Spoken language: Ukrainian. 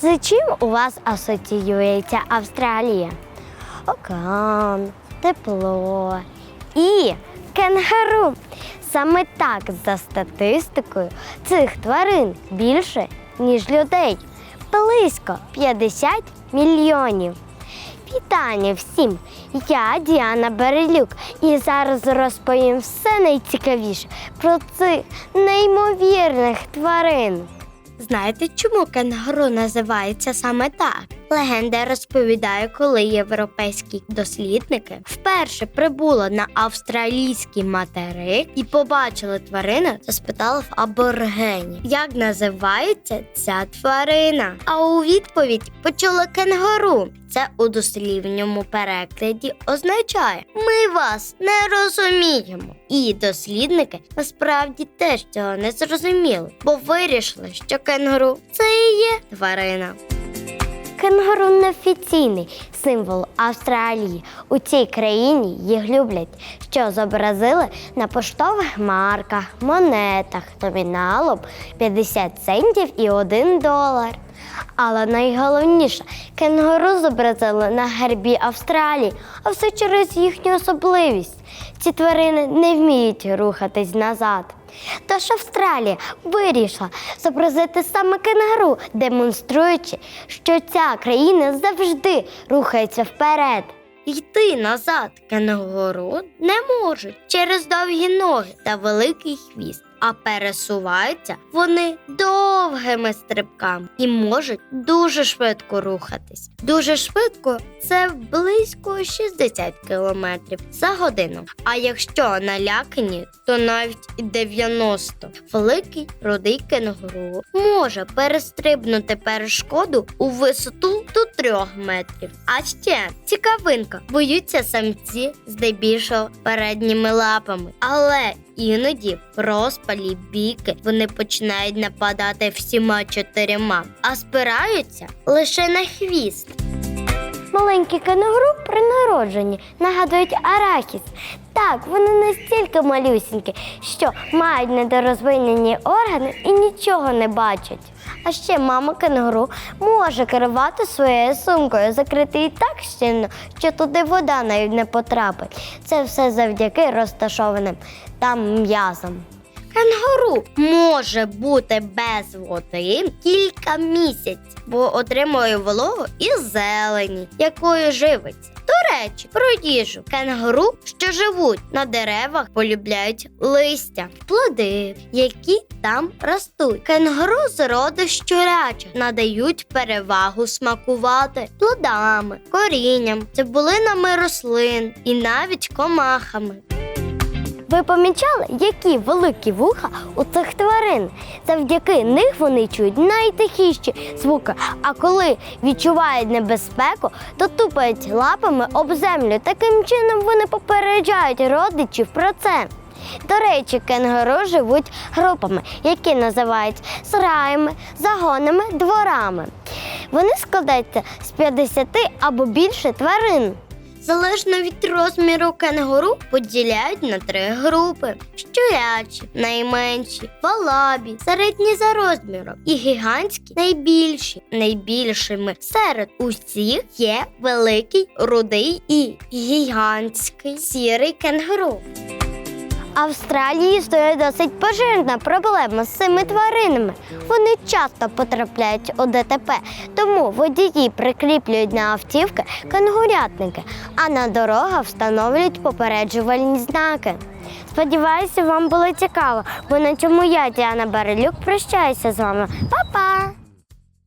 З чим у вас асоціюється Австралія? Океан, тепло і кенгуру. Саме так, за статистикою, цих тварин більше, ніж людей. Близько 50 мільйонів. Вітання всім! Я Діана Берелюк і зараз розповім все найцікавіше про цих неймовірних тварин. Знаєте, чому кенгуру називається саме так? Легенда розповідає, коли європейські дослідники вперше прибули на австралійський материк і побачили тварину, то спитали в аборигенів, як називається ця тварина. А у відповідь почули кенгуру. Це у дослівному перекладі означає Ми вас не розуміємо. І дослідники насправді теж цього не зрозуміли, бо вирішили, що кенгуру це і є тварина. Кенгуру неофіційний символ Австралії. У цій країні їх люблять, що зобразили на поштових марках, монетах номіналом 50 центів і 1 долар. Але найголовніше, кенгуру зобразили на гербі Австралії, а все через їхню особливість. Ці тварини не вміють рухатись назад. Тож Австралія вирішила зобразити саме кенгуру, демонструючи, що ця країна завжди рухається вперед. Йти назад кенгуру не можуть через довгі ноги та великий хвіст, а пересуваються вони довгими стрибками і можуть дуже швидко рухатись. Дуже швидко це близько 60 км за годину. А якщо налякані, то навіть 90. Великий рудий кенгуру може перестрибнути перешкоду у висоту до 3 метрів. А ще цікавинка, боються самці здебільшого передніми лапами, але іноді в розпалі біки вони починають нападати всіма чотирма, а спираються лише на хвіст. Маленькі кенгуру при народженні нагадують арахіс. Так, вони настільки малюсінькі, що мають недорозвинені органи і нічого не бачать. А ще мама кенгуру може керувати своєю сумкою, закрити її так щільно, що туди вода навіть не потрапить. Це все завдяки розташованим там м'язам. Кенгуру може бути без води кілька місяців, бо отримує вологу із зелені, якою живиться. До речі, про їжу. Кенгуру, що живуть на деревах, полюбляють листя, плоди, які там ростуть. Кенгуру з роду щурячих надають перевагу смакувати плодами, корінням, цибулинами рослин і навіть комахами. Ви помічали, які великі вуха у цих тварин? Завдяки них вони чують найтихіші звуки. А коли відчувають небезпеку, то тупають лапами об землю. Таким чином вони попереджають родичів про це. До речі, кенгуру живуть групами, які називають сараями, загонами, дворами. Вони складаються з 50 або більше тварин. Залежно від розміру кенгуру поділяють на три групи: щурячі, найменші, валабі, середні за розміром і гігантські найбільші. Найбільшими серед усіх є великий, рудий і гігантський сірий кенгуру. Австралії існує досить пожежна проблема з цими тваринами. Вони часто потрапляють у ДТП, тому водії прикріплюють на автівки кенгурятники, а на дорогах встановлюють попереджувальні знаки. Сподіваюся, вам було цікаво, бо на цьому я, Діана Барелюк, прощаюся з вами. Па-па!